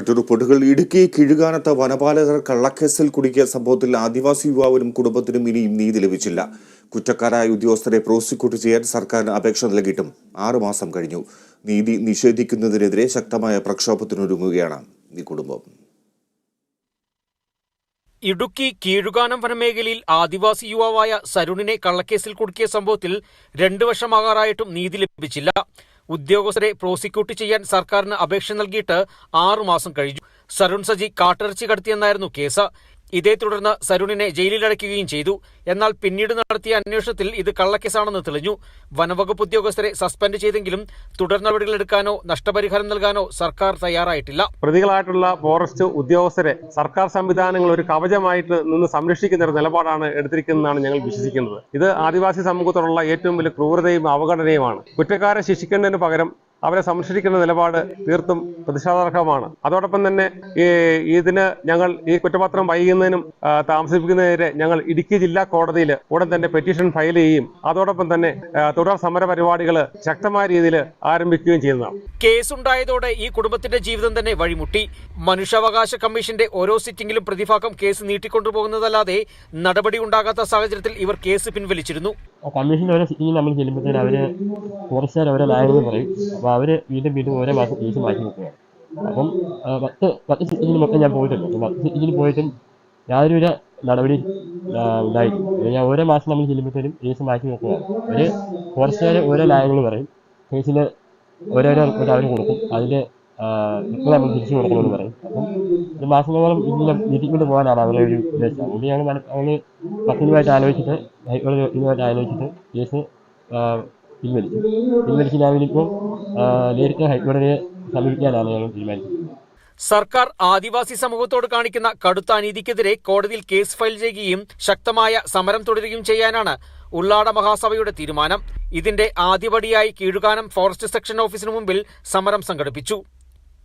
മറ്റൊരു പൊടുകൾ ഇടുക്കി കിഴുകാനത്ത് വനപാലകർ കള്ളക്കേസിൽ കുടുക്കിയ സംഭവത്തിൽ ആദിവാസി യുവാവിനും കുടുംബത്തിനും ഇനിയും നീതി ലഭിച്ചില്ല. കുറ്റക്കാരായ ഉദ്യോഗസ്ഥരെ പ്രോസിക്യൂട്ട് ചെയ്യാൻ സർക്കാരിന് അപേക്ഷ നൽകിയിട്ടും ആറുമാസം കഴിഞ്ഞു. നീതി നിഷേധിക്കുന്നതിനെതിരെ ശക്തമായ പ്രക്ഷോഭത്തിനൊരുങ്ങുകയാണ് ഈ കുടുംബം. ഇടുക്കി കീഴുകാനം വനമേഖലയിൽ ആദിവാസി യുവാവായ സരുണിനെ കള്ളക്കേസിൽ കുടുക്കിയ സംഭവത്തിൽ രണ്ടു വർഷമാകാറായിട്ടും നീതി ലഭിച്ചില്ല. ഉദ്യോഗസ്ഥരെ പ്രോസിക്യൂട്ട് ചെയ്യാൻ സർക്കാരിന് അപേക്ഷ നൽകിയിട്ട് ആറുമാസം കഴിഞ്ഞു. സരുൺ സജി കാട്ടിറച്ചി കടത്തിയെന്നായിരുന്നു കേസ്. ഇതേ തുടർന്ന് സരുണിനെ ജയിലിലടയ്ക്കുകയും ചെയ്തു. എന്നാൽ പിന്നീട് നടത്തിയ അന്വേഷണത്തിൽ ഇത് കള്ളക്കേസാണെന്ന് തെളിഞ്ഞു. വനവകുപ്പ് ഉദ്യോഗസ്ഥരെ സസ്പെൻഡ് ചെയ്തെങ്കിലും തുടർ നടപടികളെടുക്കാനോ നഷ്ടപരിഹാരം നൽകാനോ സർക്കാർ തയ്യാറായിട്ടില്ല. പ്രതികളായിട്ടുള്ള ഫോറസ്റ്റ് ഉദ്യോഗസ്ഥരെ സർക്കാർ സംവിധാനങ്ങൾ ഒരു കവചമായിട്ട് നിന്ന് സംരക്ഷിക്കുന്ന ഒരു നിലപാടാണ് എടുത്തിരിക്കുന്നതെന്നാണ് ഞങ്ങൾ വിശ്വസിക്കുന്നത്. ഇത് ആദിവാസി സമൂഹത്തോടുള്ള ഏറ്റവും വലിയ ക്രൂരതയും അവഗണനയുമാണ്. കുറ്റക്കാരെ ശിക്ഷിക്കേണ്ടതിന് പകരം അവരെ സംരക്ഷിക്കുന്ന നിലപാട് തീർത്തും പ്രതിഷേധാർഹമാണ്. അതോടൊപ്പം തന്നെ ഇതിന് ഞങ്ങൾ ഈ കുറ്റപത്രം വൈകുന്നതിനും താമസിപ്പിക്കുന്നതിനെതിരെ ഞങ്ങൾ ഇടുക്കി ജില്ലാ കോടതിയിൽ ഉടൻ തന്നെ പെറ്റീഷൻ ഫയൽ ചെയ്യുകയും അതോടൊപ്പം തന്നെ തുടർ സമര പരിപാടികൾ ശക്തമായ രീതിയിൽ ആരംഭിക്കുകയും ചെയ്യുന്നതാണ്. കേസുണ്ടായതോടെ ഈ കുടുംബത്തിന്റെ ജീവിതം തന്നെ വഴിമുട്ടി. മനുഷ്യാവകാശ കമ്മീഷന്റെ ഓരോ സിറ്റിംഗിലും പ്രതിഭാഗം കേസ് നീട്ടിക്കൊണ്ടുപോകുന്നതല്ലാതെ നടപടി ഉണ്ടാകാത്ത സാഹചര്യത്തിൽ ഇവർ കേസ് പിൻവലിച്ചിരുന്നു. കമ്മീഷന്റെ ഓരോ സിറ്റിങ്ങിൽ നമ്മൾ ചെല്ലുമ്പോഴത്തേന് അവർ ഫോറസ്റ്റുകാർ ഓരോ ന്യായങ്ങൾ പറയും. അപ്പോൾ അവർ വീണ്ടും വീണ്ടും ഓരോ മാസം കേസ് മാറ്റി നിൽക്കുകയാണ് അപ്പം പത്ത് പത്ത് സിറ്റിങ്ങിൽ മൊത്തം ഞാൻ പോയിട്ടുണ്ട്. അപ്പം പത്ത് സിറ്റിങ്ങിൽ പോയിട്ടും യാതൊരുവിധ നടപടി ഉണ്ടായി ഞാൻ ഓരോ മാസം നമ്മൾ ചെല്ലുമ്പോഴത്തേനും കേസ് മാറ്റി വെക്കുകയാണ്. ഒരു ഫോറസ്റ്റുകാർ ഓരോ ന്യായങ്ങൾ പറയും. കേസിൽ ഓരോരോ അവർ കൊടുക്കും. അതിൽ ഇപ്പോൾ നമ്മൾ തിരിച്ചു പറയും. അപ്പം ഒരു മാസത്തോളം ഇതിന്റെ മീറ്റിങ്ങിൽ പോകാനാണ് അവരുടെ ഒരു ഉദ്ദേശം. അതുകൊണ്ട് ഞങ്ങൾ ഞങ്ങൾ പത്തിനുമായിട്ട് ആലോചിച്ചിട്ട് ഹൈക്കോടതി ഇതുമായിട്ട് ആലോചിച്ചിട്ട് കേസ് പിൻവലിച്ചു പിൻവലിച്ച് ഞാനിപ്പോൾ നേരിട്ട് ഹൈക്കോടതിയെ സമീപിക്കാനാണ് ഞങ്ങൾ തീരുമാനിച്ചത്. സർക്കാർ ആദിവാസി സമൂഹത്തോട് കാണിക്കുന്ന കടുത്ത അനീതിക്കെതിരെ കോടതിയിൽ കേസ് ഫയൽ ചെയ്യുകയും ശക്തമായ സമരം തുടരുകയും ചെയ്യാനാണ് ഉള്ളാട മഹാസഭയുടെ തീരുമാനം. ഇതിന്റെ ആദ്യപടിയായി കീഴുകാനം ഫോറസ്റ്റ് സെക്ഷൻ ഓഫീസിനു മുമ്പിൽ സമരം സംഘടിപ്പിച്ചു.